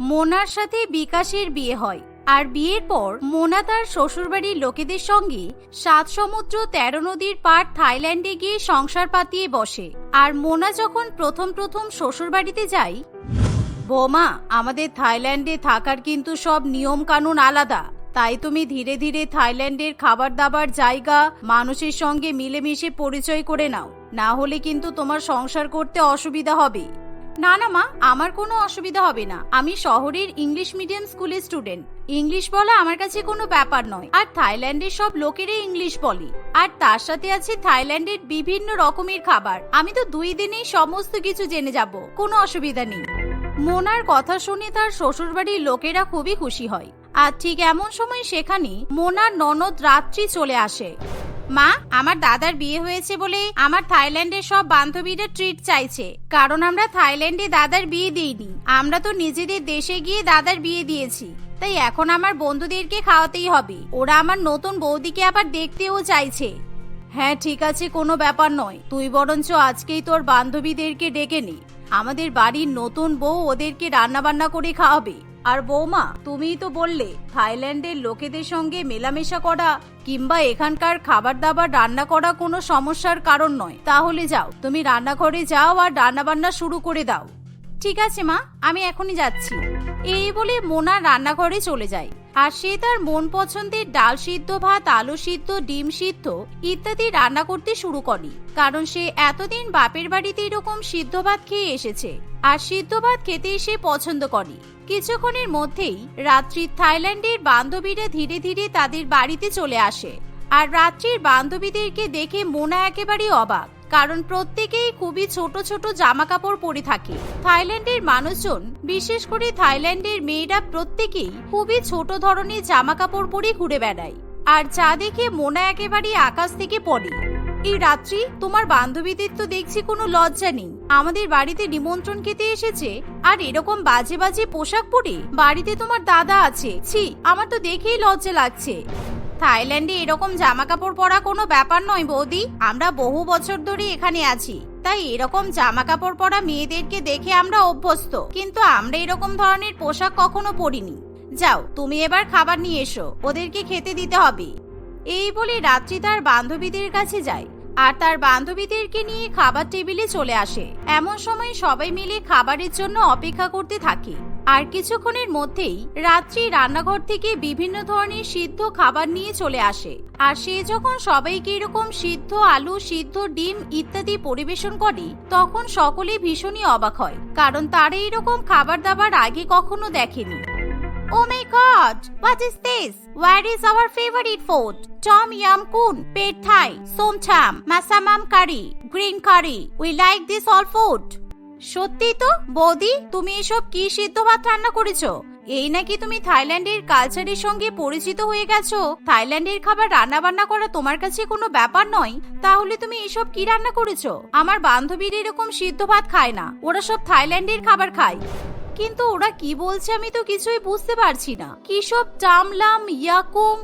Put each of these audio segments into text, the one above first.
মোনার সাথে বিকাশের বিয়ে হয়। আর বিয়ের পর মোনা তার শ্বশুরবাড়ির লোকেদের সঙ্গে সাত সমুদ্র তেরো নদীর পার থাইল্যান্ডে গিয়ে সংসার পাতিয়ে বসে। আর মোনা যখন প্রথম প্রথম শ্বশুরবাড়িতে যায়, বোমা, আমাদের থাইল্যান্ডে থাকার কিন্তু সব নিয়ম কানুন আলাদা। তাই তুমি ধীরে ধীরে থাইল্যান্ডের খাবার দাবার জায়গা, মানুষের সঙ্গে মিলেমিশে পরিচয় করে নাও। না হলে কিন্তু তোমার সংসার করতে অসুবিধা হবে। না না, মা, আমার কোনো অসুবিধা হবে না। আমি শহরের ইংলিশ মিডিয়াম স্কুলের স্টুডেন্ট। ইংলিশ বলা আমার কাছে কোনো ব্যাপার নয়। আর থাইল্যান্ডের সব লোকেরই ইংলিশ বলে। আর তার সাথে আছে থাইল্যান্ডের বিভিন্ন রকমের খাবার। আমি তো দুই দিনেই সমস্ত কিছু জেনে যাব। কোনো অসুবিধা নেই। মোনার কথা শুনে তার শ্বশুরবাড়ির লোকেরা খুবই খুশি হয়। আর ঠিক এমন সময় সেখানে মোনার ননদ রাত্রি চলে আসে। মা, আমার দাদার বিয়ে হয়েছে বলে আমার থাইল্যান্ডের সব বান্ধবীরা ট্রিট চাইছে। কারণ আমরা থাইল্যান্ডে দাদার বিয়ে দিইনি। আমরা তো নিজেদের দেশে গিয়ে দাদার বিয়ে দিয়েছি। তাই এখন আমার বন্ধুদেরকে খাওয়াতেই হবে। ওরা আমার নতুন বৌদিকে আবার দেখতেও চাইছে। হ্যাঁ ঠিক আছে, কোনো ব্যাপার নয়। তুই বরঞ্চ আজকেই তোর বান্ধবীদেরকে ডেকে নি। আমাদের বাড়ির নতুন বউ ওদেরকে রান্না বান্না করে খাওয়াবে। আর বৌমা, তুমিই তো বললে, থাইল্যান্ডের লোকেদের সঙ্গে মেলামেশা করা কিংবা এখানকার খাবার দাবার রান্না করা কোনো সমস্যার কারণ নয়। তাহলে যাও, তুমি রান্নাঘরে যাও আর রান্না বান্না শুরু করে দাও। ঠিক আছে, মা, আমি এখনই যাচ্ছি। এই বলে মোনা রান্নাঘরে চলে যায়। আর সে তার মন পছন্দের ডাল সিদ্ধ ভাত, আলু সিদ্ধ, ডিম সিদ্ধ ইত্যাদি রান্না করতে শুরু করে। কারণ সে এতদিন বাপের বাড়িতে এরকম সিদ্ধ ভাত খেয়ে এসেছে। আর সিদ্ধ ভাত খেতে সে পছন্দ করে। কিছুক্ষণের মধ্যেই রাত্রির থাইল্যান্ডের বান্ধবীরা ধীরে ধীরে তাদের বাড়িতে চলে আসে। আর রাত্রির বান্ধবীদেরকে দেখে মোনা একেবারেই অবাক। কারণ প্রত্যেকেই খুবই ছোট ছোট জামা কাপড় পরে থাকে। থাইল্যান্ডের মানুষজন, বিশেষ করে থাইল্যান্ডের মেয়েরা প্রত্যেকেই খুবই ছোট ধরনের জামা কাপড় পরে ঘুরে বেড়ায়। আর যা দেখে মোনা একেবারে আকাশ থেকে পড়ে। এই রাত্রি তোমার বান্ধবীদের তো দেখছি কোনো লজ্জা নেই। আমাদের বাড়িতে নিমন্ত্রণ খেতে এসেছে, আর এরকম বাজে বাজে পোশাক পরে বাড়িতে তোমার দাদা আছে। ছি, আমার তো দেখেই লজ্জা লাগছে। থাইল্যান্ডে এরকম জামা কাপড় পরা কোনো ব্যাপার নয় বৌদি। আমরা বহু বছর ধরে এখানে আছি। তাই এরকম জামা কাপড় পরা মেয়েদেরকে দেখে আমরা অভ্যস্ত। কিন্তু আমরা এরকম ধরনের পোশাক কখনো পরিনি। যাও, তুমি এবার খাবার নিয়ে এসো। ওদেরকে খেতে দিতে হবে। এই বলে রাত্রি তার বান্ধবীদের কাছে যায়। আর তার বান্ধবীদেরকে নিয়ে খাবার টেবিলে চলে আসে। এমন সময় সবাই মিলে খাবারের জন্য অপেক্ষা করতে থাকে। আর কিছুক্ষণের মধ্যেই রাত্রি রান্নাঘর থেকে বিভিন্ন ধরনের সিদ্ধ খাবার নিয়ে চলে আসে আর সে যখন সবাইকে এরকম সিদ্ধ আলু সিদ্ধ ডিম ইত্যাদি পরিবেশন করে তখন সকলে ভীষণই অবাক হয় কারণ তারা এরকম খাবার দাবার আগে কখনো দেখেনি Oh my god! What is this? Where is our favorite food? Tom Yum Kun, Pad Thai, Som Cham, Masamam Curry, Green Curry. We like. সত্যি তো, বৌদি, তুমি এসব কি সিদ্ধ ভাত রান্না করেছ? এই নাকি তুমি থাইল্যান্ডের কালচারের সঙ্গে পরিচিত হয়ে গেছো? থাইল্যান্ডের খাবার রান্না বান্না করা তোমার কাছে কোনো ব্যাপার নয়? তাহলে তুমি এসব কি রান্না করেছ? আমার বান্ধবীর এরকম সিদ্ধ ভাত খায় না, ওরা সব থাইল্যান্ডের খাবার খায়। কিন্তু ওরা কি বলছে আমি তো কিছুই বুঝতে পারছি না। কি সব চামলাম ইয়াকুম,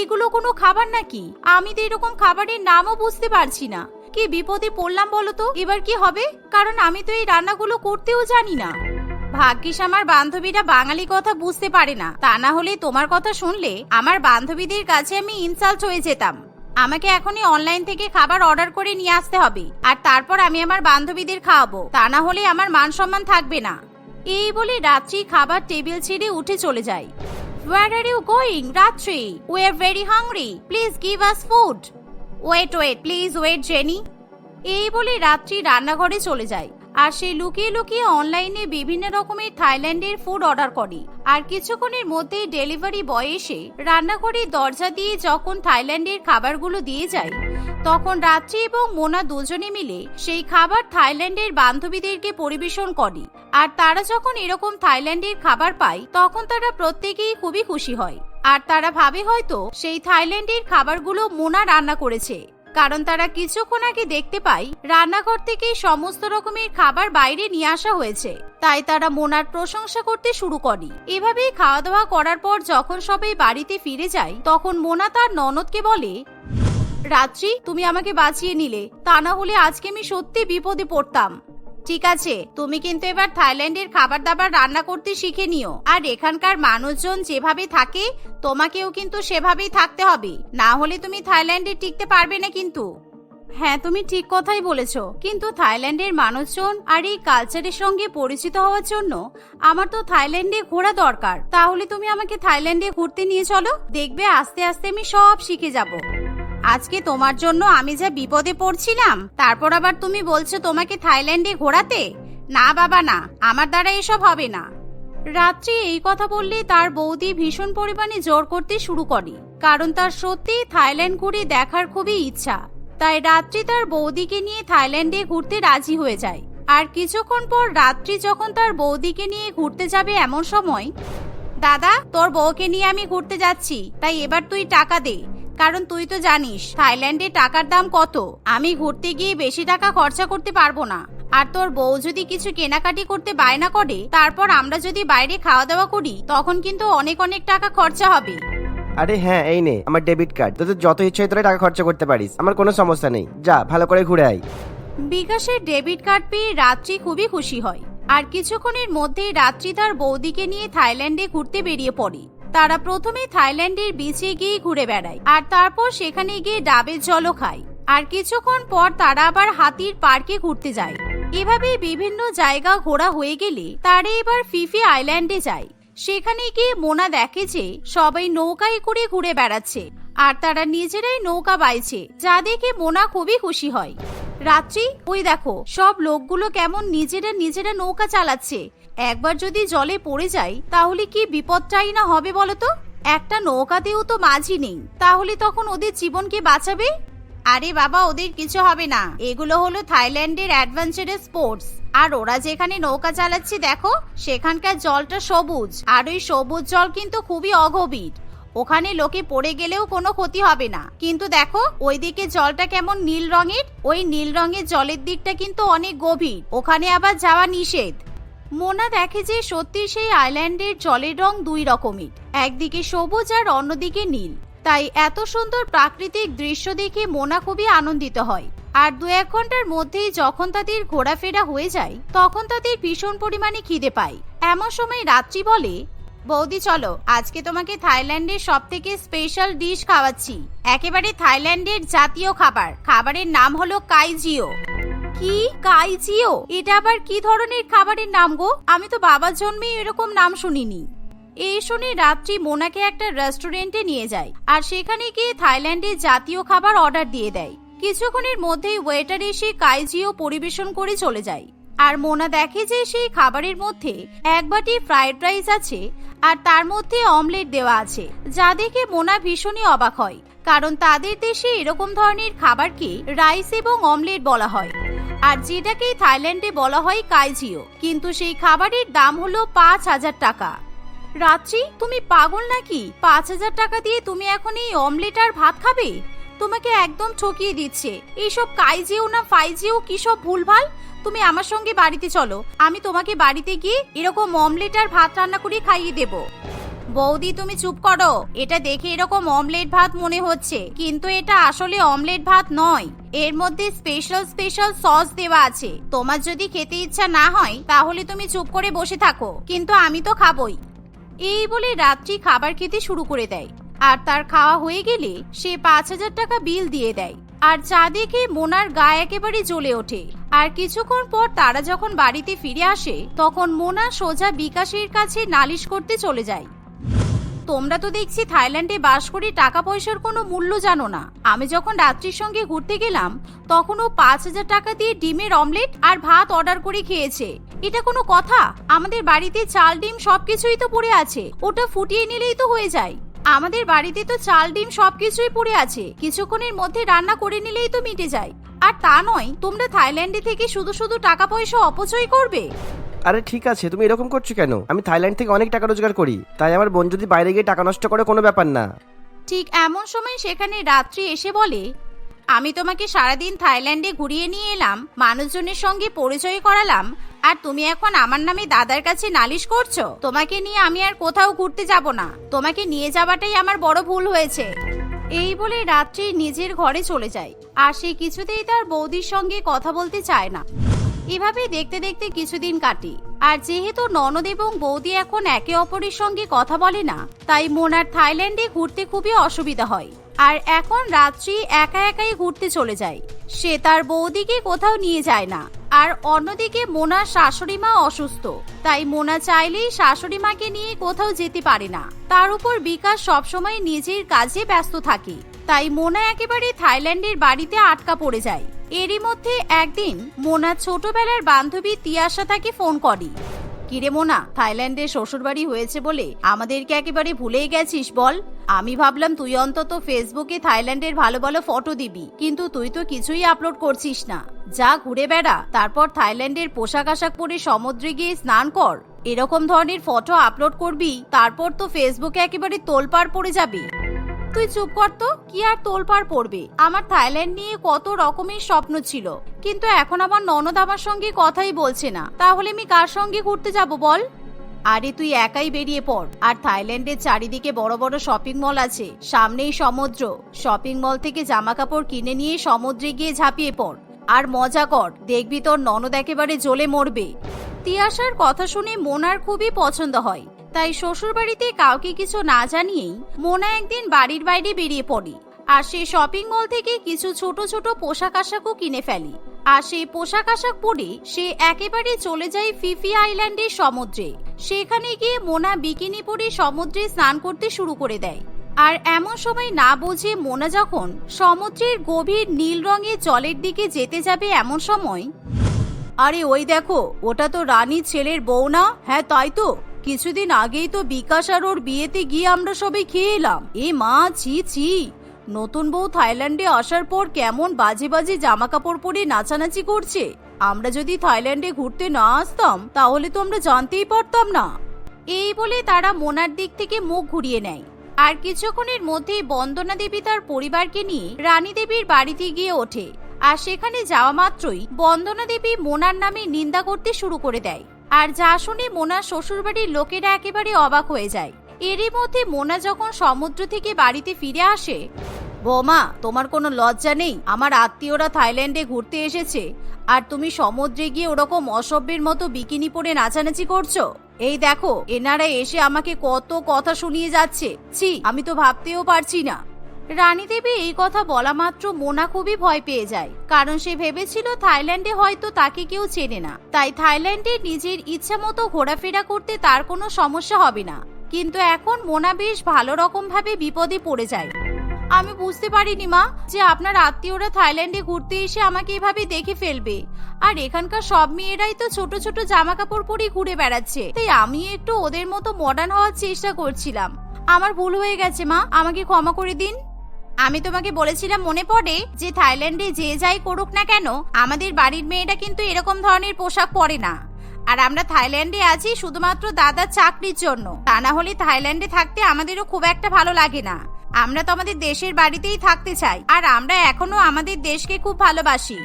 এগুলো কোনো খাবার নাকি? আমি তো এরকম খাবারের নামও বুঝতে পারছি না। কি বিপদে পড়লাম বলো তো? এবার কি হবে? কারণ আমি তো এই রান্নাগুলো করতেও জানি না। ভাগ্যিস আমার বান্ধবীরা বাঙালি কথা বুঝতে পারে না। তা না হলে তোমার কথা শুনলে আমার বান্ধবীদের কাছে আমি ইনসাল্ট হয়ে যেতাম। আমাকে এখনই অনলাইন থেকে খাবার অর্ডার করে নিয়ে আসতে হবে। আর তারপর আমি আমার বান্ধবীদের খাওয়াবো। তা না হলে আমার মান সম্মান থাকবে না। এই বলে রাত্রি খাবার টেবিল ছেড়ে উঠে চলে যায়। Where are you going, রাত্রি? We are very hungry. Please give us food. Wait, wait please wait Jenny এই বলে রাত্রি রান্নাঘরে চলে যায়। আর সে লুকিয়ে লুকিয়ে অনলাইনে বিভিন্ন রকমের থাইল্যান্ডের ফুড অর্ডার করে। আর কিছুক্ষণের মধ্যেই ডেলিভারি বয় এসে রান্নাঘরের দরজা দিয়ে যখন থাইল্যান্ডের খাবারগুলো দিয়ে যায় তখন রাত্রি এবং মোনা দুজনে মিলে সেই খাবার থাইল্যান্ডের বান্ধবীদেরকে পরিবেশন করে। আর তারা যখন এরকম থাইল্যান্ডের খাবার পায় তখন তারা প্রত্যেকেই খুবই খুশি হয়। আর তারা ভাবে হয়তো সেই থাইল্যান্ডের খাবারগুলো মোনা রান্না করেছে, কারণ তারা কিছুক্ষণ আগে দেখতে পাই রান্নাঘর থেকে সমস্ত রকমের খাবার বাইরে নিয়ে আসা হয়েছে। তাই তারা মোনার প্রশংসা করতে শুরু করে। এভাবেই খাওয়া দাওয়া করার পর যখন সবাই বাড়িতে ফিরে যায়, তখন মোনা তার ননদকে বলে, রাত্রি, তুমি আমাকে বাঁচিয়ে নিলে। তা না হলে আজকে আমি সত্যি বিপদে পড়তাম। ঠিক আছে, তুমি কিন্তু এবার থাইল্যান্ডের খাবার দাবার রান্না করতে শিখে নিও। আর এখানকার মানুষজন যেভাবে থাকে, তোমাকেও কিন্তু সেভাবেই থাকতে হবে। না হলে তুমি থাইল্যান্ডে টিকতে পারবে না কিন্তু। হ্যাঁ তুমি ঠিক কথাই বলেছ। কিন্তু থাইল্যান্ডের মানুষজন আর এই কালচারের সঙ্গে পরিচিত হওয়ার জন্য আমার তো থাইল্যান্ডে ঘোরা দরকার। তাহলে তুমি আমাকে থাইল্যান্ডে ঘুরতে নিয়ে চলো। দেখবে আস্তে আস্তে আমি সব শিখে যাব। আজকে তোমার জন্য আমি যা বিপদে পড়ছিলাম, তারপর আবার তুমি বলছো তোমাকে থাইল্যান্ডে ঘোরাতে? না বাবা, না, আমার দ্বারা এসব হবে না। রাত্রি এই কথা বললে তার বৌদি ভীষণ পরিমাণে জোর করতে শুরু করে, কারণ তার সত্যি থাইল্যান্ড ঘুরে দেখার খুবই ইচ্ছা। তাই রাত্রি তার বৌদিকে নিয়ে থাইল্যান্ডে ঘুরতে রাজি হয়ে যায়। আর কিছুক্ষণ পর রাত্রি যখন তার বৌদিকে নিয়ে ঘুরতে যাবে এমন সময়, দাদা, তোর বউকে নিয়ে আমি ঘুরতে যাচ্ছি, তাই এবার তুই টাকা দে। কারণ তুই তো জানিস থাইল্যান্ডে টাকার দাম কত। আমি ঘুরতে গিয়ে বেশি টাকা খরচা করতে পারব না। আর তোর বউ যদি কিছু কেনাকাটি করতে বায়না করে তারপর আমরা যদি বাইরে খাওয়া দাওয়া করি তখন কিন্তু অনেক অনেক টাকা খরচা হবে। আরে হ্যাঁ এই নে আমার ডেবিট কার্ড। তোদের যত ইচ্ছে তোরা টাকা খরচা করতে পারিস। আমার কোনো সমস্যা নেই। যা ভালো করে ঘুরে আয়। বিকাশের ডেবিট কার্ড পেয়ে রাত্রি খুবই খুশি হয়। আর কিছুক্ষণের মধ্যেই রাত্রি তার বৌদিকে নিয়ে থাইল্যান্ডে ঘুরতে বেরিয়ে পড়ে। তারা প্রথমে থাইল্যান্ডের বিচে গিয়ে ঘুরে বেড়ায়, আর তারপর সেখানে গিয়ে ডাবের জলও খায়। আর কিছুক্ষণ পর তারা আবার হাতির পার্কে ঘুরতে যায়। এভাবে বিভিন্ন জায়গা ঘোরা হয়ে গেলে তারা এবার ফিফি আইল্যান্ডে যায়। সেখানে গিয়ে মোনা দেখে যে সবাই নৌকায় করে ঘুরে বেড়াচ্ছে, আর তারা নিজেরাই নৌকা বাইছে, যা দেখে মোনা খুবই খুশি হয়। রাত্রি, ওই দেখো, সব লোকগুলো কেমন নিজেরা নিজেরা নৌকা চালাচ্ছে। একবার যদি জলে পড়ে যায় তাহলে কি বিপদটাই না হবে বলতো? একটা নৌকাতেও তো মাঝি নেই, তাহলে তখন ওদের জীবনকে বাঁচাবে? আরে বাবা, ওদের কিছু হবে না। এগুলো হলো থাইল্যান্ডের অ্যাডভেঞ্চারাস স্পোর্টস। আর ওরা যেখানে নৌকা চালাচ্ছে দেখো, সেখানকার জলটা সবুজ। আর ওই সবুজ জল কিন্তু খুবই অগভীর। ওখানে লোকে পড়ে গেলেও কোনো ক্ষতি হবে না। কিন্তু দেখো, ওইদিকে জলটা কেমন নীল রঙের? ওই নীল রঙের জলের দিকটা কিন্তু অনেক গভীর। ওখানে আবার যাওয়া নিষেধ। মোনা দেখে যে সত্যি সেই আইল্যান্ডের জলের রং দুই রকমের একদিকে সবুজ আর অন্যদিকে নীল। তাই এত সুন্দর প্রাকৃতিক দৃশ্য দেখে মোনা খুবই আনন্দিত হয়। আর দু এক ঘণ্টার মধ্যেই যখন তাদের ঘোরাফেরা হয়ে যায়, তখন তাদের ভীষণ পরিমাণে খিদে পায়। এমন সময় রাত্রি বলে, বৌদি, চলো, আজকে তোমাকে থাইল্যান্ডের সব থেকে স্পেশাল ডিশ খাওয়াচ্ছি। একেবারে থাইল্যান্ডের জাতীয় খাবার। খাবারের নাম হলো কাইজিও। কি? কাইজিও এটা আবার কি ধরনের খাবারের নাম গো? আমি তো বাবার জন্মেই এরকম নাম শুনিনি। এই শুনে রাত্রি মোনাকে একটা রেস্টুরেন্টে নিয়ে যায় আর সেখানে গিয়ে থাইল্যান্ডের জাতীয় খাবার অর্ডার দিয়ে দেয়। কিছুক্ষণের মধ্যেই ওয়েটার এসে কাইজিও পরিবেশন করে চলে যায়। আর মোনা দেখে যে সেই খাবারের মধ্যে এক বাটি ফ্রাইড রাইস আছে আর তার মধ্যে অমলেট দেওয়া আছে, যা দেখে মোনা ভীষণই অবাক হয়। কারণ তাদের দেশে এরকম ধরনের খাবারকে রাইস এবং অমলেট বলা হয়। আর যেটাকে থাইল্যান্ডে বলা হয় কাইজিও, কিন্তু সেই খাবারের দাম হলো পাঁচ হাজার টাকা। রাত্রি, তুমি পাগল নাকি? পাঁচ হাজার টাকা দিয়ে তুমি এখন এই অমলেট আর ভাত খাবে? তোমাকে একদম ঠকিয়ে দিচ্ছে। এইসব কাইজিও না ফাইজিও কি সব ভুলভাল? তুমি আমার সঙ্গে বাড়িতে চলো। আমি তোমাকে বাড়িতে গিয়ে এরকম অমলেট আর ভাত রান্না করে খাইয়ে দেব। বৌদি, তুমি চুপ করো। এটা দেখে এরকম অমলেট ভাত মনে হচ্ছে। কিন্তু এটা আসলে অমলেট ভাত নয়। এর মধ্যে স্পেশাল স্পেশাল সস দেওয়া আছে। তোমার যদি খেতে ইচ্ছা না হয়, তাহলে তুমি চুপ করে বসে থাকো। কিন্তু আমি তো খাবই। এই বলে রাত্রি খাবার খেতে শুরু করে দেয়। আর তার খাওয়া হয়ে গেলে সে পাঁচ হাজার টাকা বিল দিয়ে দেয়। আর চা দেখে মোনার গা একেবারে জ্বলে ওঠে। আর কিছুক্ষণ পর তারা যখন বাড়িতে ফিরে আসে, তখন মোনা সোজা বিকাশের কাছে নালিশ করতে চলে যায়। তোমরা তো দেখছি থাইল্যান্ডে বাস করে টাকা পয়সার কোনো মূল্য জানো না। আমি যখন রাত্রির সঙ্গে ঘুরতে গেলাম তখন ও পাঁচ হাজার টাকা দিয়ে ডিমের অমলেট আর ভাত অর্ডার করে খেয়েছে। এটা কোনো কথা? আমাদের বাড়িতে চাল, ডিম সবকিছুই তো পড়ে আছে। ওটা ফুটিয়ে নিলেই তো হয়ে যায়। আমাদের বাড়িতে তো চাল, ডিম সবকিছুই পড়ে আছে। কিছুক্ষণের মধ্যে রান্না করে নিলেই তো মিটে যায়। আর তা নয়, তোমরা থাইল্যান্ডে থেকে শুধু শুধু টাকা পয়সা অপচয় করবে? আরে ঠিক আছে, তুমি এরকম করছ কেন? আমি থাইল্যান্ড থেকে অনেক টাকা রোজগার করি, তাই আমার বোন যদি বাইরে গিয়ে টাকা নষ্ট করে কোনো ব্যাপার না। ঠিক এমন সময় সেখানে রাত্রি এসে বলে, আমি তোমাকে সারাদিন থাইল্যান্ডে ঘুরিয়ে নিয়ে এলাম, মানুষজনের সঙ্গে পরিচয় করালাম, আর তুমি এখন আমার নামে দাদার কাছে নালিশ করছ। তোমাকে নিয়ে আমি আর কোথাও ঘুরতে যাব না, তোমাকে নিয়ে যাওয়াটাই আমার বড় ভুল হয়েছে। এই বলে রাত্রি নিজের ঘরে চলে যায়, আর সে কিছুতেই তার বৌদির সঙ্গে কথা বলতে চায় না। এভাবে দেখতে দেখতে কিছুদিন কাটে। আর যেহেতু ননদ এবং বৌদি এখন একে অপরের সঙ্গে কথা বলে না, তাই মোনার থাইল্যান্ডে ঘুরতে খুবই অসুবিধা হয়। আর এখন রাত্রি একা একাই ঘুরতে চলে যায়। সে তার বৌদিকে কোথাও নিয়ে যায় না। আর অন্যদিকে মোনার শাশুড়ি মা অসুস্থ। তাই মোনা চাইলেই শাশুড়ি মাকে নিয়ে কোথাও যেতে পারে না। তার উপর বিকাশ সবসময় নিজের কাজে ব্যস্ত থাকে। তাই মোনা একেবারে থাইল্যান্ডের বাড়িতে আটকা পড়ে যায়। এরই মধ্যে একদিন মোনা ছোটবেলার বান্ধবী তিয়াশা তাকে ফোন করে। কিরে মোনা, থাইল্যান্ডে শ্বশুরবাড়ি হয়েছে বলে আমাদেরকে একেবারে ভুলেই গেছিস বল। আমি ভাবলাম তুই অন্তত ফেসবুকে থাইল্যান্ডের ভালো ভালো ফটো দিবি, কিন্তু তুই তো কিছুই আপলোড করছিস না। যা ঘুরে বেড়া, তারপর থাইল্যান্ডের পোশাক আশাক পরে সমুদ্রে গিয়ে স্নান কর। এরকম ধরনের ফটো আপলোড করবি, তারপর তো ফেসবুকে একেবারে তোলপাড় পড়ে যাবে। তুই চুপ কর তো, কি আর তোলপাড় পড়বে? আমার থাইল্যান্ড নিয়ে কত রকমের স্বপ্ন ছিল। কিন্তু এখন আমার ননদ আমার সঙ্গে কথাই বলছে না। তাহলে আমি কার সঙ্গে ঘুরতে যাব বল? আরে তুই একাই বেরিয়ে পড়। আর থাইল্যান্ডের চারিদিকে বড় বড় শপিং মল আছে। সামনেই সমুদ্র। শপিং মল থেকে জামা কাপড় কিনে নিয়ে সমুদ্রে গিয়ে ঝাঁপিয়ে পড়। আর মজা কর, দেখবি তোর ননদ একেবারে জ্বলে মরবে। তিয়াশার কথা শুনে মোনার খুবই পছন্দ হয়। তাই শ্বশুরবাড়িতে কাউকে কিছু না জানিয়েই মোনা একদিন বাড়ির বাইরে বেরিয়ে পড়ে। আর সে শপিং মল থেকে কিছু ছোট ছোট পোশাক আশাকও কিনে ফেলে। আর সেই পোশাক আশাক পরে সে একেবারে চলে যায় ফিফি আইল্যান্ডের সমুদ্রে। সেখানে গিয়ে মোনা বিকিনি পরে সমুদ্রে স্নান করতে শুরু করে দেয়। আর এমন সময় না বুঝে মোনা যখন সমুদ্রের গভীর নীল রঙের জলের দিকে যেতে যাবে এমন সময়, আরে ওই দেখো, ওটা তো রানীর ছেলের বউ না? হ্যাঁ তাই তো। কিছুদিন আগেই তো বিকাশ আর ওর বিয়েতে গিয়ে আমরা সবাই খেয়ে এলাম। এ মা, ছি ছি। নতুন বউ থাইল্যান্ডে আসার পর কেমন বাজে বাজে জামা কাপড় পরে নাচানাচি করছে। আমরা যদি থাইল্যান্ডে ঘুরতে না আসতাম, তাহলে তো আমরা জানতেই পারতাম না। এই বলে তারা মোনার দিক থেকে মুখ ঘুরিয়ে নেয়। আর কিছুক্ষণের মধ্যেই বন্দনা দেবী তার পরিবারকে নিয়ে রানী দেবীর বাড়িতে গিয়ে ওঠে। আর সেখানে যাওয়া মাত্রই বন্দনা দেবী মোনার নামে নিন্দা করতে শুরু করে দেয়। আর যা শুনে মোনার শ্বশুরবাড়ির লোকেরা একেবারে অবাক হয়ে যায়। এরই মধ্যে মোনা যখন সমুদ্র থেকে বাড়িতে ফিরে আসে, বৌমা, তোমার কোনো লজ্জা নেই? আমার আত্মীয়রা থাইল্যান্ডে ঘুরতে এসেছে। আর তুমি সমুদ্রে গিয়ে ওরকম অসভ্যের মতো বিকিনি পরে নাচানাচি করছ? এই দেখো, এনারা এসে আমাকে কত কথা শুনিয়ে যাচ্ছে। ছি, আমি তো ভাবতেও পারছি না। রানী দেবী এই কথা বলা মাত্র মোনা খুবই ভয় পেয়ে যায়। কারণ সে ভেবেছিল থাইল্যান্ডে হয়তো তাকে কেউ চেনে না। তাই থাইল্যান্ডে নিজের ইচ্ছা মতো ঘোরাফেরা করতে তার কোনো সমস্যা হবে না। কিন্তু এখন মোনা বেশ ভালো রকম ভাবে বিপদে পড়ে যায়। আমি বুঝতে পারিনি মা, যে আপনার আত্মীয়রা থাইল্যান্ডে ঘুরতে এসে আমাকে এভাবে দেখে ফেলবে। আর এখানকার সব মেয়েরাই তো ছোট ছোট জামা কাপড় পরে ঘুরে বেড়াচ্ছে। তাই আমি একটু ওদের মতো মডার্ন হওয়ার চেষ্টা করছিলাম। আমার ভুল হয়ে গেছে মা, আমাকে ক্ষমা করে দিন। আমি তোমাকে বলেছিলাম মনে পড়ে যে থাইল্যান্ডে যে যাই করুক না কেন, আমাদের বাড়ির মেয়েটা কিন্তু এরকম ধরনের পোশাক পরে না। আর আমরা থাইল্যান্ডে আছি শুধুমাত্র দাদার চাকরির জন্য। তা না হলে থাইল্যান্ডে থাকতে আমাদেরও খুব একটা ভালো লাগে না। আমরা তো আমাদের দেশের বাড়িতেই থাকতে চাই, আর আমরা এখনও আমাদের দেশকে খুব ভালোবাসি।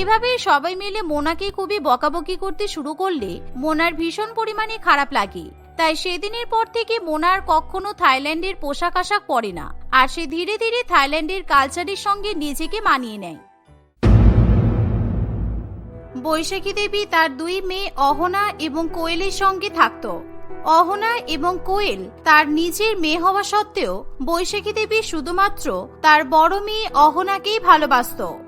এভাবে সবাই মিলে মোনাকে খুবই বকাবকি করতে শুরু করলে মোনার ভীষণ পরিমাণে খারাপ লাগে। তাই সেদিনের পর থেকে মোনার কখনো থাইল্যান্ডের পোশাক আশাক পরে না। আর সে ধীরে ধীরে থাইল্যান্ডের কালচারের সঙ্গে নিজেকে মানিয়ে নেয়। বৈশাখী দেবী তার দুই মেয়ে অহনা এবং কোয়েলের সঙ্গে থাকত। অহনা এবং কোয়েল তার নিজের মেয়ে হওয়া সত্ত্বেও বৈশাখী দেবী শুধুমাত্র তার বড় মেয়ে অহনাকেই ভালোবাসতো।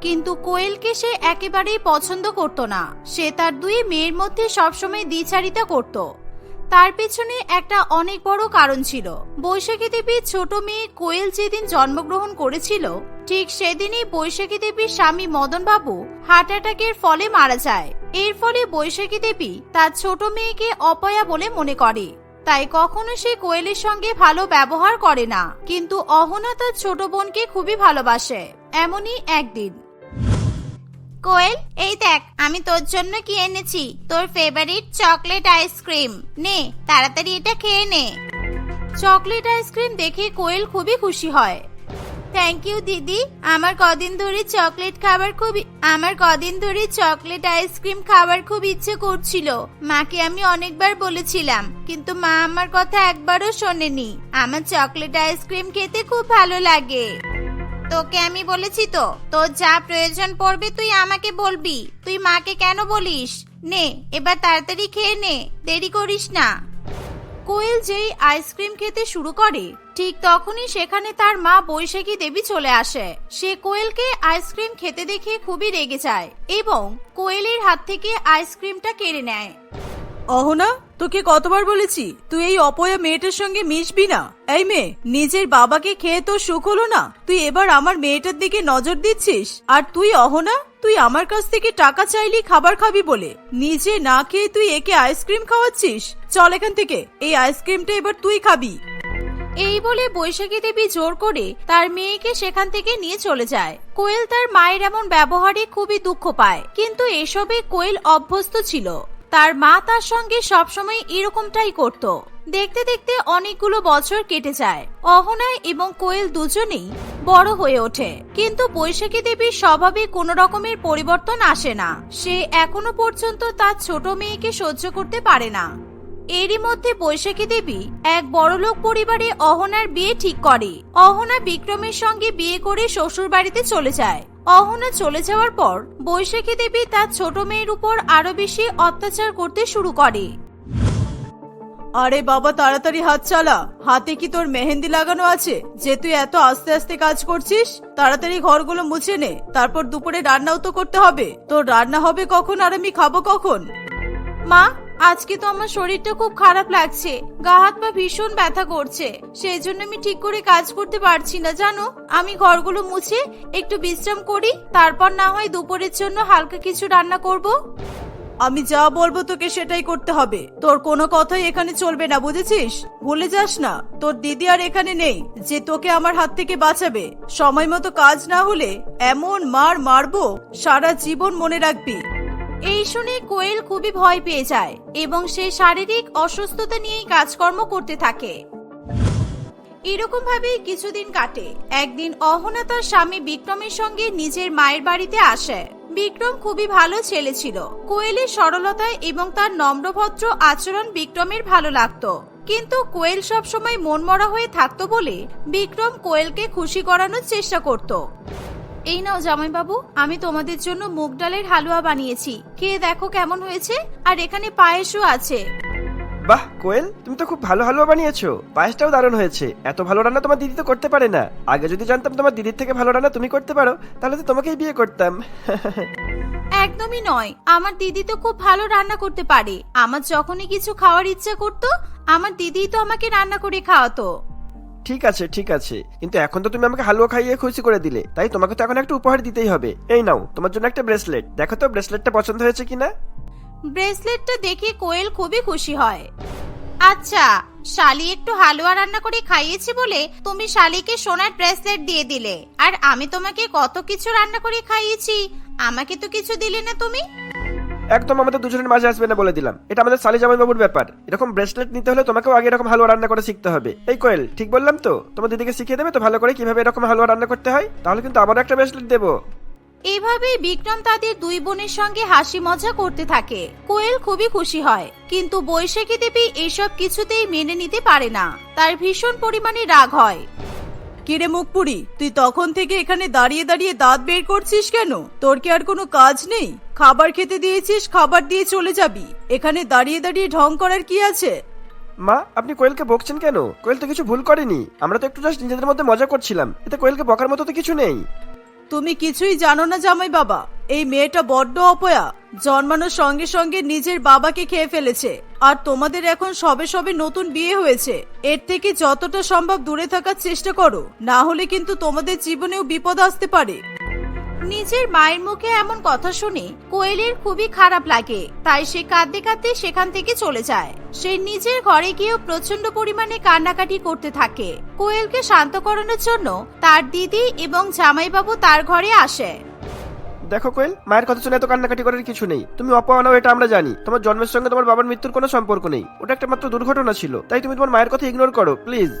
কিন্তু কোয়েলকে সে একেবারেই পছন্দ করত না। সে তার দুই মেয়ের মধ্যে সবসময় দ্বিচারিতা করত। তার পেছনে একটা অনেক বড় কারণ ছিল। বৈশাখী দেবীর ছোট মেয়ে কোয়েল যেদিন জন্মগ্রহণ করেছিল, ঠিক সেদিনই বৈশাখী দেবীর স্বামী মদন বাবু হার্ট অ্যাটাকের ফলে মারা যায়। এর ফলে বৈশাখী দেবী তার ছোট মেয়েকে অপয়া বলে মনে করে। তাই কখনো সে কোয়েলের সঙ্গে ভালো ব্যবহার করে না, কিন্তু অহনা তার ছোট বোনকে খুবই ভালোবাসে। এমনই একদিন কোয়েল, এই দেখ, আমি তোর জন্য কি এনেছি? তোর ফেভারিট চকলেট আইসক্রিম নে, তাড়াতাড়ি এটা খেয়ে নে। চকলেট আইসক্রিম দেখে কোয়েল খুবই খুশি হয়। থ্যাংক ইউ দিদি। আমার কদিন ধরে চকলেট খাবার খুব আমার কদিন ধরে চকলেট আইসক্রিম খাবার খুব ইচ্ছে করছিল। মাকে আমি অনেকবার বলেছিলাম, কিন্তু মা আমার কথা একবারও শোনেনি। আমার চকলেট আইসক্রিম খেতে খুব ভালো লাগে। তোকে আমি বলেছি তো, তোর যা প্রয়োজন পড়বে তুই আমাকে বলবি। তুই মাকে কেন বলিস? নে, এবার তাড়াতাড়ি খেয়ে নে, দেরি করিস না। কোয়েল যেই আইসক্রিম খেতে শুরু করে, ঠিক তখনই সেখানে তার মা বৈশাখী দেবী চলে আসে। সে কোয়েলকে আইসক্রিম খেতে দেখে খুবই রেগে যায় এবং কোয়েলের হাত থেকে আইসক্রিমটা কেড়ে নেয়। অহনা, তোকে কতবার বলেছি, তুই এই অপয়া মেয়েটার সঙ্গে মিশবি না। এই মেয়ে, নিজের বাবাকে খেয়ে তোর সুখ হলো না? তুই এবার আমার মেয়েটার দিকে নজর দিচ্ছিস? আর তুই অহনা, তুই আমার কাছ থেকে টাকা চাইলি খাবার খাবি বলে। নিজে না খেয়ে তুই একে আইসক্রিম খাওয়াচ্ছিস? চল এখান থেকে, এই আইসক্রিমটা এবার তুই খাবি। এই বলে বৈশাখী দেবী জোর করে তার মেয়েকে সেখান থেকে নিয়ে চলে যায়। কোয়েল তার মায়ের এমন ব্যবহারে খুবই দুঃখ পায়, কিন্তু এসবে কোয়েল অভ্যস্ত ছিল। তার মা তার সঙ্গে সবসময় এরকমটাই করত। দেখতে দেখতে অনেকগুলো বছর কেটে যায়। অহনায় এবং কোয়েল দুজনেই বড় হয়ে ওঠে। কিন্তু বৈশাখী দেবীর স্বভাবে কোনো রকমের পরিবর্তন আসে না। সে এখনও পর্যন্ত তার ছোট মেয়েকে সহ্য করতে পারে না। এরই মধ্যে বৈশাখী দেবী এক বড়লোক পরিবারে অহনার বিয়ে ঠিক করে। অহনা বিক্রমের সঙ্গে বিয়ে করে শ্বশুর বাড়িতে চলে যায়। অহনা চলে যাওয়ার পর বৈশাখী দেবী তার ছোট মেয়ের উপর আরও বেশি অত্যাচার করতে শুরু করে। আরে বাবা তাড়াতাড়ি হাত চালা। হাতে কি তোর মেহেন্দি লাগানো আছে? যে তুই এত আস্তে আস্তে কাজ করছিস তাড়াতাড়ি ঘরগুলো মুছে নে। তারপর দুপুরে রান্নাও তো করতে হবে। তোর রান্না হবে কখন আর আমি খাব কখন? মা আজকে তো আমার শরীরটা খুব খারাপ লাগছে। গা হাত পা ভীষণ ব্যথা করছে। সেই জন্য আমি ঠিক করে কাজ করতে পারছি না, জানো? আমি ঘরগুলো মুছে একটু বিশ্রাম করি, তারপর না হয় দুপুরের জন্য হালকা কিছু রান্না করব। আমি যা বলব তোকে সেটাই করতে হবে। তোর কোনো কথাই এখানে চলবে না, বুঝেছিস? ভুলে যাস না, তোর দিদি আর এখানে নেই, যে তোকে আমার হাত থেকে বাঁচাবে। সময় মতো কাজ না হলে এমন মার মারবো, সারা জীবন মনে রাখবি। এই শুনে কোয়েল খুবই ভয় পেয়ে যায় এবং সে শারীরিক অসুস্থতা নিয়েই কাজকর্ম করতে থাকে। এরকম ভাবে কিছুদিন কাটে। একদিন অহনা তার স্বামী বিক্রমের সঙ্গে নিজের মায়ের বাড়িতে আসে। বিক্রম খুবই ভালো ছেলে ছিল। কোয়েলের সরলতা এবং তার নম্রভদ্র আচরণ বিক্রমের ভালো লাগতো। কিন্তু কোয়েল সবসময় মনমরা হয়ে থাকতো বলে বিক্রম কোয়েলকে খুশি করানোর চেষ্টা করত। এই নাও জামাইবাবু আমি তোমাদের জন্য মুগ ডালের হালুয়া বানিয়েছি। খেয়ে দেখো কেমন হয়েছে আর এখানে পায়েসও আছে। বাহ কোয়েল তুমি তো খুব ভালো হালুয়া বানিয়েছো। পায়েসটাও দারুণ হয়েছে। এত ভালো রান্না তোমার দিদি তো করতে পারে না। আগে যদি জানতাম তোমার দিদির থেকে ভালো রান্না তুমি করতে পারো তাহলে তো তোমাকেই বিয়ে করতাম। একদমই নয়। আমার দিদি তো খুব ভালো রান্না করতে পারে। আমার যখনই কিছু খাওয়ার ইচ্ছা করতো আমার দিদি তো আমাকে রান্না করে খাওয়াতো। ঠিক আছে ঠিক আছে। কিন্তু এখন তো তুমি আমাকে হালুয়া খাইয়ে খুশি করে দিলে। তাই তোমাকে তো এখন একটা উপহার দিতেই হবে। এই নাও, তোমার জন্য একটা ব্রেসলেট। দেখো তো, ব্রেসলেটটা পছন্দ হয়েছে কিনা? ব্রেসলেটটা দেখে কোয়েল খুবই খুশি হয়। আচ্ছা শালি একটু হালুয়া রান্না করে খাইয়েছি বলে তুমি শালিকে সোনার ব্রেসলেট দিয়ে দিলে। আর আমি তোমাকে কত কিছু রান্না করে খাইয়েছি, আমাকে তো কিছু দিলে না তুমি? একদম আমাদের দুজনের মাঝে আসবে না বলে দিলাম। এটা আমাদের সালি জামাই বাবুর ব্যাপার। এরকম ব্রেসলেট নিতে হলে তোমাকেও আগে এরকম হালুয়া রান্না করে শিখতে হবে। এই কোয়েল, ঠিক বললাম তো? তোমার দিদিকে শিখিয়ে দেবে তো ভালো করে কীভাবে এরকম হালুয়া রান্না করতে হয়? তাহলে কিন্তু আবার একটা ব্রেসলেট দেবো। এভাবেই বিক্রম তাদের দুই বোনের সঙ্গে হাসি মজা করতে থাকে। কোয়েল খুবই খুশি হয়। কিন্তু বৈশাখী দেবী এসব কিছুতেই মেনে নিতে পারে না। তার ভীষণ পরিমাণে রাগ হয়। কিরে মুখপুরি? তুই তখন থেকে এখানে দাঁড়িয়ে দাঁড়িয়ে দাঁত বের করছিস কেন? তোর কি আর কোনো কাজ নেই? খাবার খেতে দিয়েছিস, খাবার দিয়ে চলে যাবি। এখানে দাঁড়িয়ে দাঁড়িয়ে ঢং করার কি আছে? মা, আপনি কোয়েলকে বকছেন কেন? কোয়েল তো কিছু ভুল করেনি। আমরা তো একটু জাস্ট নিজেদের মধ্যে মজা করছিলাম। এতে কোয়েলকে বকার মতো তো কিছু নেই। তুমি কিছুই জানো না জামাই বাবা। এই মেয়েটা বড্ড অপয়া। জন্মানোর সঙ্গে সঙ্গে নিজের বাবাকে খেয়ে ফেলেছে। আর তোমাদের এখন সবে সবে নতুন বিয়ে হয়েছে। এর থেকে যতটা সম্ভব দূরে থাকার চেষ্টা করো। না হলে কিন্তু তোমাদের জীবনেও বিপদ আসতে পারে। নিজের মায়ের মুখে এমন কথা শুনে কোয়েলের খুবই খারাপ লাগে। তাই সে কাঁদতে কাঁদতে সেখান থেকে চলে যায়। সে নিজের ঘরে গিয়েও প্রচণ্ড পরিমাণে কান্নাকাটি করতে থাকে। কোয়েলকে শান্ত করানোর জন্য তার দিদি এবং জামাইবাবু তার ঘরে আসে। দেখো কোয়েল, মায়ের কথা শুনে এত কান্নাকাটি করার কিছু নেই। তুমি অপমানাও, এটা আমরা জানি। তোমার জন্মের সঙ্গে তোমার বাবার মৃত্যুর কোনো সম্পর্ক নেই। ওটা একটা মাত্র দুর্ঘটনা ছিল। তাই তুমি তোমার মায়ের কথা ইগনোর করো প্লিজ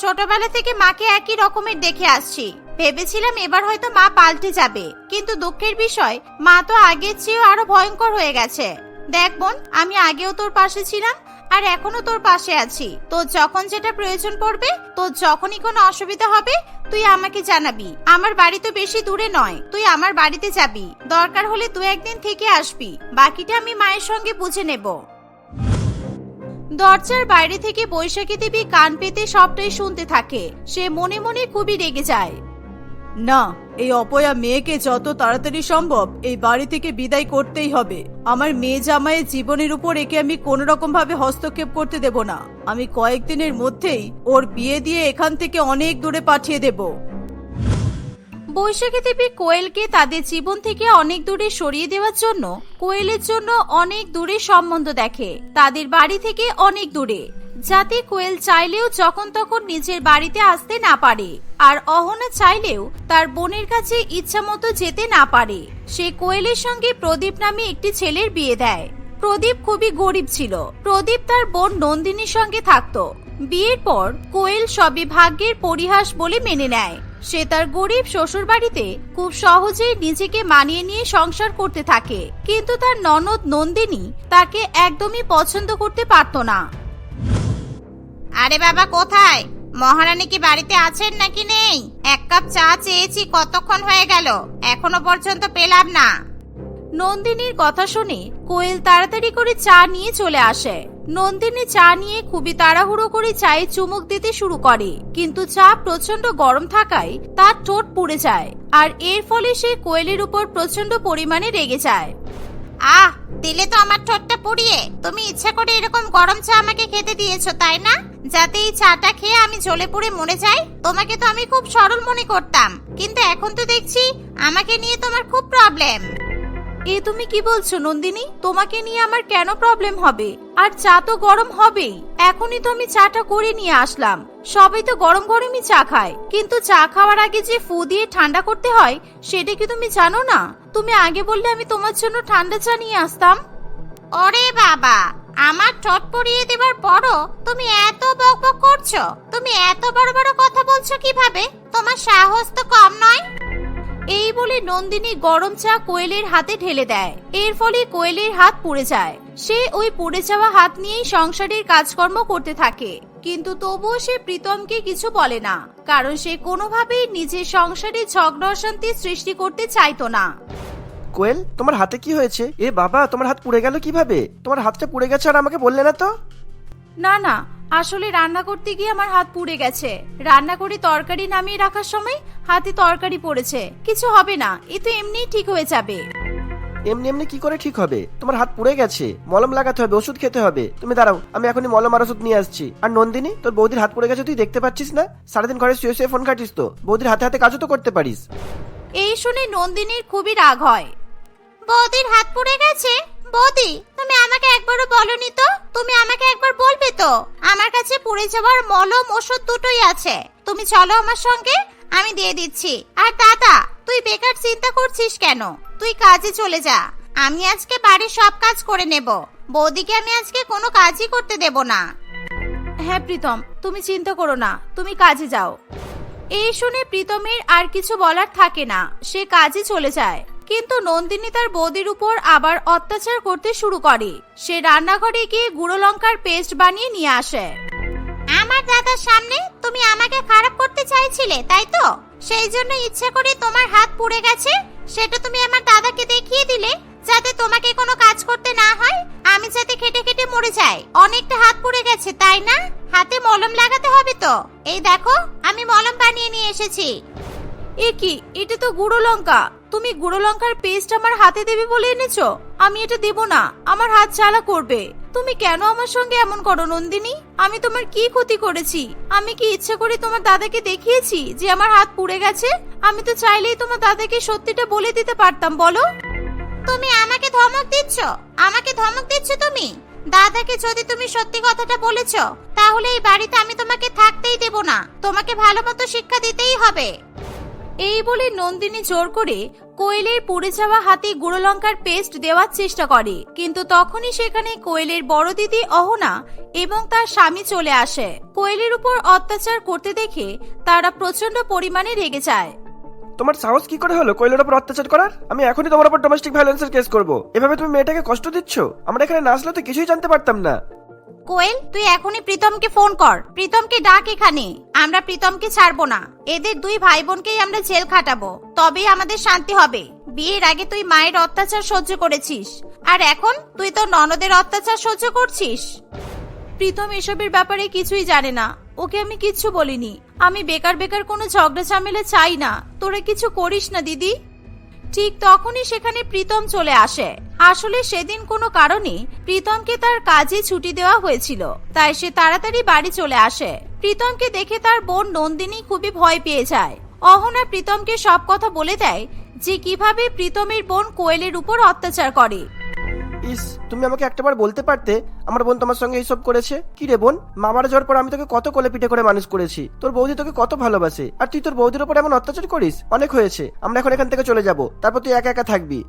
ছোটবেলা থেকে মাকে একই রকমের দেখে আসছি। ভেবেছিলাম এবার হয়তো মা পাল্টে যাবে। কিন্তু দুঃখের বিষয়, মা তো আগের চেয়েও আরও ভয়ঙ্কর হয়ে গেছে। দেখ বোন, আমি আগেও তোর পাশে ছিলাম, আর এখনও তোর পাশে আছি। তোর যখন যেটা প্রয়োজন পড়বে, তোর যখনই কোনো অসুবিধা হবে, তুই আমাকে জানাবি। আমার বাড়ি তো বেশি দূরে নয়, তুই আমার বাড়িতে যাবি। দরকার হলে দু একদিন থেকে আসবি। বাকিটা আমি মায়ের সঙ্গে বুঝে নেব। দরজার বাইরে থেকে বৈশাখী দেবী কান পেতে সবটাই শুনতে থাকে। সে মনে মনে খুবই রেগে যায়। না, এই অপয়া মেয়েকে যত তাড়াতাড়ি সম্ভব এই বাড়ি থেকে বিদায় করতেই হবে। আমার মেয়ে জামাইয়ের জীবনের উপর একে আমি কোন রকম ভাবে হস্তক্ষেপ করতে দেব না। আমি কয়েকদিনের মধ্যেই ওর বিয়ে দিয়ে এখান থেকে অনেক দূরে পাঠিয়ে দেব। বৈশাখী দেবী কোয়েলকে তাদের জীবন থেকে অনেক দূরে সরিয়ে দেওয়ার জন্য কোয়েলের জন্য অনেক দূরে সম্বন্ধ দেখে। তাদের বাড়ি থেকে অনেক দূরে। যাতে কোয়েল চাইলেও যখন তখন নিজের বাড়িতে আসতে না পারে, আর অহনা চাইলেও তার বোনের কাছে ইচ্ছা মতো যেতে না পারে। সে কোয়েলের সঙ্গে প্রদীপ নামে একটি ছেলের বিয়ে দেয়। প্রদীপ খুবই গরিব ছিল। প্রদীপ তার বোন নন্দিনীর সঙ্গে থাকত। বিয়ের পর কোয়েল সবই ভাগ্যের পরিহাস বলে মেনে নেয়। সে তার গরিব শ্বশুর বাড়িতে খুব সহজেই নিজেকে মানিয়ে নিয়ে সংসার করতে থাকে। কিন্তু তার ননদ নন্দিনী তাকে একদমই পছন্দ করতে পারত না। আরে বাবা কোথায়? মহারানী কি বাড়িতে আছেন নাকি নেই? এক কাপ চা চেয়েছি কতক্ষণ হয়ে গেল? এখনও পর্যন্ত পেলাম না। নন্দিনীর কথা শুনে কোয়েল তাড়াতাড়ি করে চা নিয়ে চলে আসে। নন্দিনী চা নিয়ে খুবই তাড়াহুড়ো করে চায়ে চুমুক দিতে শুরু করে। কিন্তু চা প্রচণ্ড গরম থাকায় তার ঠোঁট পুড়ে যায়, আর এর ফলে সে কোয়েলের উপর প্রচণ্ড পরিমাণে রেগে যায়। আহ, দিলে তো আমার ঠোঁটটা পুড়িয়ে। তুমি ইচ্ছা করে এরকম গরম চা আমাকে খেতে দিয়েছ, তাই না? যাতে এই চাটা খেয়ে আমি জ্বলে পুড়ে মরে যাই, তোমাকে তো আমি খুব সরল মনে করতাম। কিন্তু এখন তো দেখছি, আমাকে নিয়ে তোমার খুব প্রবলেম এ তুমি কি বলছো, নন্দিনী? তোমাকে নিয়ে আমার কেন প্রবলেম হবে? আর চা তো গরম হবেই। এখনই তো আমি চাটা করে নিয়ে আসলাম। সবাই তো গরম গরমই চা খায়। কিন্তু চা খাওয়ার আগে যে ফু দিয়ে ঠান্ডা করতে হয়, সেটা কি তুমি জানো না? তুমি আগে বললে আমি তোমার জন্য ঠান্ডা চা নিয়ে আসতাম। ওরে বাবা, আমার ঠোঁট পরিয়ে দেবার পরও তুমি এত বকবক করছ। তুমি এত বড় বড় কথা বলছো কীভাবে? তোমার সাহস তো কম নয়। এই বলে নন্দিনী গরম চা কোয়েলের হাতে ঢেলে দেয়। এর ফলে কোয়েলের হাত পুড়ে যায়। সে ওই পুড়ে যাওয়া হাত নিয়েই সংসারের কাজকর্ম করতে থাকে। কিন্তু তবুও সে প্রীতমকে কিছু বলে না। কারণ সে কোনোভাবেই নিজের সংসারে ঝগড়া অশান্তি সৃষ্টি করতে চাইতো না। কোয়েল তোমার হাতে কি হয়েছে? এ বাবা তোমার হাত পুড়ে গেল কীভাবে? তোমার হাতটা পুড়ে গেছে আর আমাকে বললে না তো? না না আসলে রান্না করতে গিয়ে আমার হাত পুড়ে গেছে। রান্না করে তরকারি নামিয়ে রাখার সময় হাতে তরকারি পড়েছে। কিছু হবে না এ তো এমনিই ঠিক হয়ে যাবে। এমনি এমনি কি করে ঠিক হবে? তোমার হাত পুড়ে গেছে। মলম লাগাতে হবে ওষুধ খেতে হবে। তুমি দাঁড়াও আমি এখনই মলম আর ওষুধ নিয়ে আসছি। আর নন্দিনী তোর বৌদির হাত পুড়ে গেছে তুই দেখতে পাচ্ছিস না? সারাদিন ঘরে শুয়ে শুয়ে ফোন কাটিস তো। বৌদির হাতে হাতে কাজও তো করতে পারিস। এই শুনে নন্দিনীর খুবই রাগ হয়। বৌদির হাত পুড়ে গেছে? বৌদি, তুমি আমাকে একবারও বলনি তো? তুমি আমাকে একবার বলবে তো? আমার কাছে পুড়ে যাওয়ার মলম ওষুধ দুটোই আছে। তুমি চলো আমার সঙ্গে, আমি দিয়ে দিচ্ছি। আর দাদা, তুই বেকার চিন্তা করছিস কেন? তুই কাজে চলে যা। আমি আজকে বাড়ির সব কাজ করে নেব। বৌদিকে আমি আজকে কোনো কাজই করতে দেব না। হ্যাঁ প্রীতম, তুমি চিন্তা করো না, তুমি কাজে যাও। এই শুনে প্রীতমের আর কিছু বলার থাকে না, সে কাজে চলে যায়। কিন্তু নন্দিনী তার বৌদির উপর আবার অত্যাচার করতে শুরু করে। সে রান্নাঘরে গিয়ে গুঁড়ো লঙ্কার পেস্ট বানিয়ে নিয়ে আসে। আমার দাদার সামনে তুমি আমাকে খারাপ করতে চাইছিলে তাই তো? সেই জন্য ইচ্ছে করে তোমার হাত পুড়ে গেছে। সেটা তুমি আমার দাদাকে দেখিয়ে দিলে যাতে তোমাকে কোনো কাজ করতে না হয়। আমি যাতে খেটে খেটে মরে যাই। অনেকটা হাত পুড়ে গেছে তাই না? হাতে মলম লাগাতে হবে তো। এই দেখো আমি মলম বানিয়ে নিয়ে এসেছি। এ কি? এটা তো গুঁড়ো লঙ্কা। তুমি গুঁড়ো লঙ্কার পেস্ট আমার হাতে দেবে বলে এনেছো? আমি এটা দেব না, আমার হাত জ্বালা করবে। তুমি কেন আমার সঙ্গে এমন করো, নন্দিনী? আমি তোমার কি ক্ষতি করেছি? আমি কি ইচ্ছে করে তোমার দাদাকে দেখিয়েছি যে আমার হাত পুড়ে গেছে? আমি তো চাইলেই তোমার দাদাকে সত্যিটা বলে দিতে পারতাম, বলো। তুমি আমাকে ধমক দিচ্ছ? আমাকে ধমক দিচ্ছ তুমি? দাদাকে যদি তুমি সত্যি কথাটা বলেছ, তাহলে এই বাড়িতে আমি তোমাকে থাকতেই দেব না। তোমাকে ভালো মতো শিক্ষা দিতেই হবে। এই বলে নন্দিনী জোর করে কোয়েলের পুড়ে যাওয়া হাতে গুঁড়ো লঙ্কার পেস্ট দেওয়ার চেষ্টা করে। কিন্তু তখনই সেখানে কোয়েলের বড় দিদি অহনা এবং তার স্বামী চলে আসে। কোয়েলের উপর অত্যাচার করতে দেখে তারা প্রচণ্ড পরিমাণে রেগে যায়। তোমার সাহস কি করে হলো কোয়েলের উপর অত্যাচার করার? আমি এখনই তোমার উপর ডোমেস্টিক ভায়োলেন্সের কেস করব। এভাবে তুমি মেয়েটাকে কষ্ট দিচ্ছ? আমরা এখানে না আসলে তো কিছুই জানতে পারতাম না। কোয়েল, তুই এখনই প্রীতমকে ফোন কর। প্রীতমকে ডাক এখানে। আমরা প্রীতমকে ছাড়বো না। এদের দুই ভাই বোনকেই আমরা জেল খাটাবো। তবেই আমাদের শান্তি হবে। বিয়ের আগে তুই মায়ের অত্যাচার সহ্য করেছিস। আর এখন তুই তো ননদের অত্যাচার সহ্য করছিস? প্রীতম এসবের ব্যাপারে কিছুই জানে না। ওকে আমি কিচ্ছু বলিনি। আমি বেকার বেকার কোনো ঝগড়া ঝামেলা চাই না। তোরা কিছু করিস না, দিদি। ঠিক তখনই সেখানে প্রীতম চলে আসে। আসলে সেদিন কোনো কারণে প্রীতমকে তার কাজে ছুটি দেওয়া হয়েছিল, তাই সে তাড়াতাড়ি বাড়ি চলে আসে। প্রীতমকে দেখে তার বোন নন্দিনী খুবই ভয় পেয়ে যায়। অহনা প্রীতমকে সব কথা বলে দেয় যে কীভাবে প্রীতমের বোন কোয়েলের উপর অত্যাচার করে। ইস, তুমি আমাকে একটাবার বলতে পারতে? আমার বোন তোমার সঙ্গে এইসব করেছে? কি রে বোন? মামারা যাওয়ার পর আমি তোকে কত কোলে পিঠে করে মানুষ করেছি। তোর বৌদি তোকে কত ভালোবাসে। আর তুই তোর বৌদির উপর এমন অত্যাচার করিস? অনেক হয়েছে। আমরা এখন এখান থেকে চলে যাব। তারপর তুই একা একা থাকবি।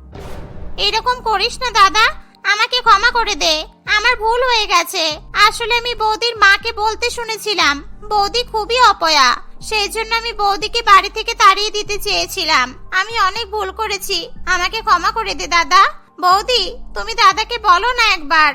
এরকম করিস না, দাদা। আমাকে ক্ষমা করে দে। আমার ভুল হয়ে গেছে। আসলে আমি বৌদির মাকে বলতে শুনেছিলাম। বৌদি খুবই অপয়া। সেই জন্য আমি বৌদিকে বাড়ি থেকে তাড়িয়ে দিতে চেয়েছিলাম। আমি অনেক ভুল করেছি। আমাকে ক্ষমা করে দে, দাদা। বৌদি, তুমি দাদাকে বলো না একবার।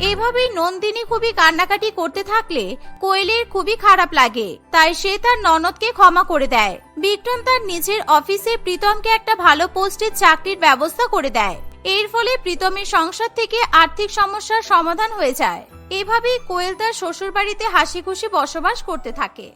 এভাবেই নন্দিনী খুবই কান্নাকাটি করতে থাকলে কোয়েলের খুবই খারাপ লাগে। তাই সে তার ননদকে ক্ষমা করে দেয়। বিক্রম তার নিজের অফিসে প্রীতমকে একটা ভালো পোস্টের চাকরির ব্যবস্থা করে দেয়। এর ফলে প্রীতমের সংসার থেকে আর্থিক সমস্যার সমাধান হয়ে যায়। এভাবেই কোয়েল তার শ্বশুরবাড়িতে হাসি খুশি বসবাস করতে থাকে।